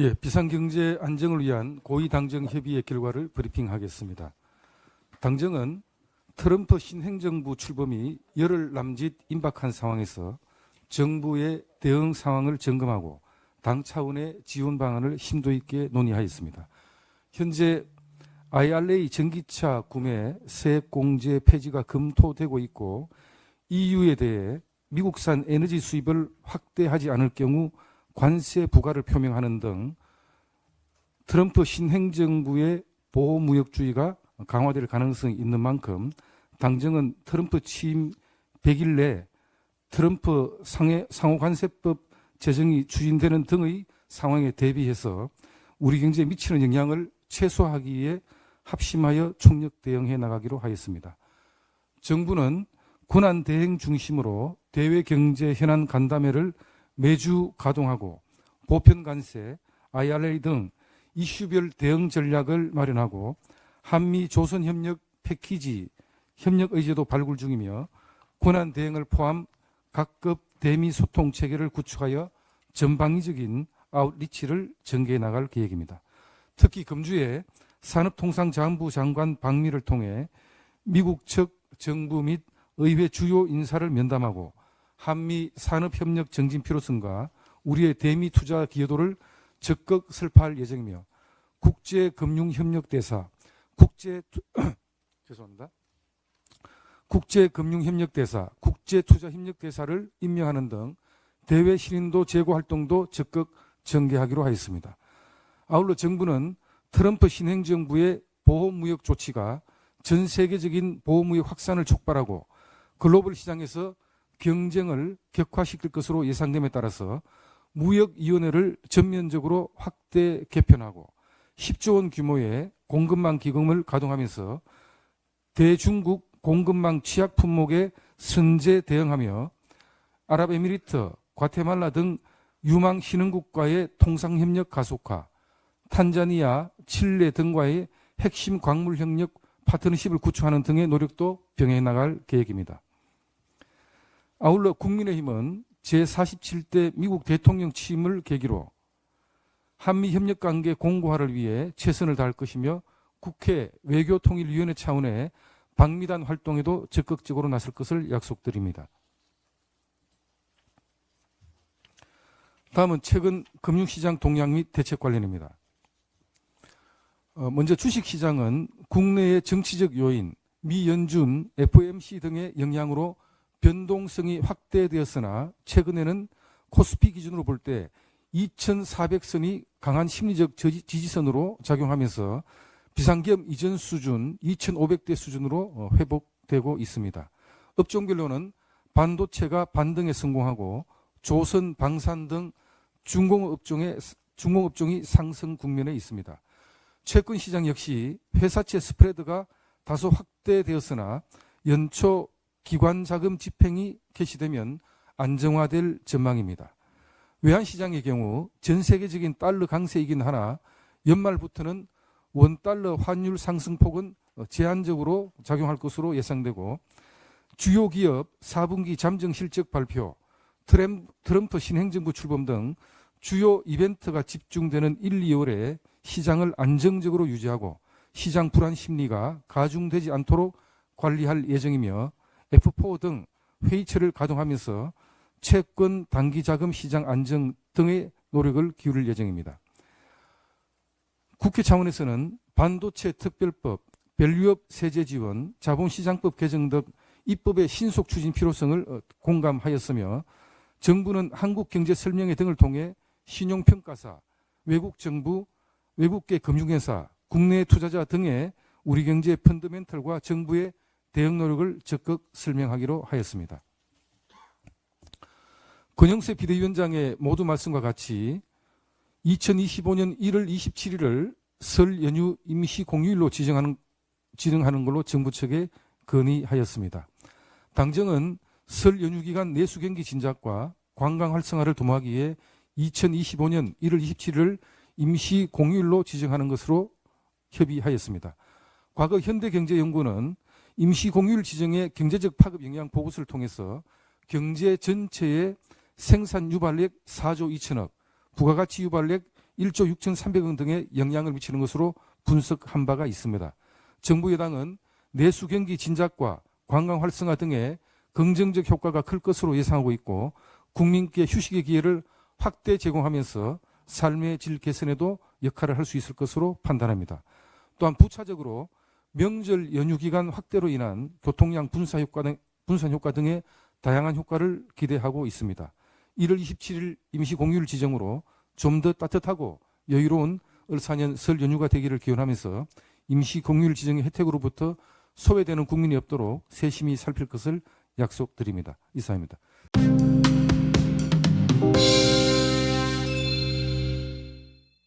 예, 비상경제 안정을 위한 고위당정 협의의 결과를 브리핑하겠습니다. 당정은 트럼프 신행정부 출범이 열흘 남짓 임박한 상황에서 정부의 대응 상황을 점검하고 당 차원의 지원 방안을 심도 있게 논의하였습니다. 현재 IRA 전기차 구매 세액 공제 폐지가 검토되고 있고 EU에 대해 미국산 에너지 수입을 확대하지 않을 경우 관세 부과를 표명하는 등 트럼프 신행정부의 보호무역주의가 강화될 가능성이 있는 만큼 당정은 트럼프 취임 100일 내 트럼프 상해, 상호관세법 제정이 추진되는 등의 상황에 대비해서 우리 경제에 미치는 영향을 최소화하기 위해 합심하여 총력 대응해 나가기로 하였습니다. 정부는 군안 대행 중심으로 대외 경제 현안 간담회를 매주 가동하고 보편 관세, IRA 등 이슈별 대응 전략을 마련하고 한미 조선 협력 패키지 협력 의제도 발굴 중이며 권한 대응을 포함 각급 대미 소통 체계를 구축하여 전방위적인 아웃리치를 전개해 나갈 계획입니다. 특히 금주에 산업통상자원부 장관 방미를 통해 미국 측 정부 및 의회 주요 인사를 면담하고 한미 산업협력 정진 필요성과 우리의 대미 투자 기여도를 적극 설파할 예정이며 국제금융협력대사, 국제 죄송합니다. 국제금융협력대사, 국제투자협력대사를 임명하는 등 대외 신인도 제고 활동도 적극 전개하기로 하였습니다. 아울러 정부는 트럼프 신행정부의 보호무역 조치가 전 세계적인 보호무역 확산을 촉발하고 글로벌 시장에서 경쟁을 격화시킬 것으로 예상됨에 따라서 무역위원회를 전면적으로 확대 개편하고 10조 원 규모의 공급망 기금을 가동하면서 대중국 공급망 취약 품목에 선제 대응하며 아랍에미리트, 과테말라 등 유망 신흥국과의 통상협력 가속화, 탄자니아, 칠레 등과의 핵심 광물 협력 파트너십을 구축하는 등의 노력도 병행해 나갈 계획입니다. 아울러 국민의힘은 제47대 미국 대통령 취임을 계기로 한미 협력 관계 공고화를 위해 최선을 다할 것이며 국회 외교통일위원회 차원의 방미단 활동에도 적극적으로 나설 것을 약속드립니다. 다음은 최근 금융시장 동향 및 대책 관련입니다. 어, 먼저 주식시장은 국내의 정치적 요인, 미연준, FOMC 등의 영향으로 변동성이 확대되었으나 최근에는 코스피 기준으로 볼 때 2,400선이 강한 심리적 지지선으로 작용하면서 비상기업 이전 수준 2,500대 수준으로 어, 회복되고 있습니다. 업종별로는 반도체가 반등에 성공하고 조선, 방산 등 중공업 업종의 중공업 종이 상승 국면에 있습니다. 채권 시장 역시 회사채 스프레드가 다소 확대되었으나 연초 기관 자금 집행이 개시되면 안정화될 전망입니다. 외환시장의 경우 전 세계적인 달러 강세이긴 하나 연말부터는 원달러 환율 상승폭은 제한적으로 작용할 것으로 예상되고 주요 기업 4분기 잠정 실적 발표, 트럼프 신행정부 출범 등 주요 이벤트가 집중되는 1, 2월에 시장을 안정적으로 유지하고 시장 불안 심리가 가중되지 않도록 관리할 예정이며 F4 등 회의체를 가동하면서 채권 단기 자금 시장 안정 등의 노력을 기울일 예정입니다. 국회 차원에서는 반도체 특별법, 밸류업 세제 지원, 자본시장법 개정 등 입법의 신속 추진 필요성을 어, 공감하였으며 정부는 한국경제설명회 등을 통해 신용평가사, 외국 정부, 외국계 금융회사, 국내 투자자 등의 우리 경제 펀더멘털과 정부의 대응 노력을 적극 설명하기로 하였습니다. 권영세 비대위원장의 모두 말씀과 같이 2025년 1월 27일을 설 연휴 임시 공휴일로 지정하는, 지정하는 걸로 정부 측에 건의하였습니다. 당정은 설 연휴 기간 내수 경기 진작과 관광 활성화를 도모하기 위해 2025년 1월 27일 임시 공휴일로 지정하는 것으로 협의하였습니다. 과거 현대경제연구는 임시 공휴일 지정의 경제적 파급 영향 보고서를 통해서 경제 전체의 생산 유발액 4조 2천억, 부가가치 유발액 1조 6,300원 등의 영향을 미치는 것으로 분석한 바가 있습니다. 정부 여당은 내수 경기 진작과 관광 활성화 등의 긍정적 효과가 클 것으로 예상하고 있고 국민께 휴식의 기회를 확대 제공하면서 삶의 질 개선에도 역할을 할 수 있을 것으로 판단합니다. 또한 부차적으로 명절 연휴 기간 확대로 인한 교통량 분산 효과 등, 분산 효과 등의 다양한 효과를 기대하고 있습니다. 1월 27일 임시 공휴일 지정으로 좀 더 따뜻하고 여유로운 을사년 설 연휴가 되기를 기원하면서 임시 공휴일 지정의 혜택으로부터 소외되는 국민이 없도록 세심히 살필 것을 약속드립니다. 이상입니다.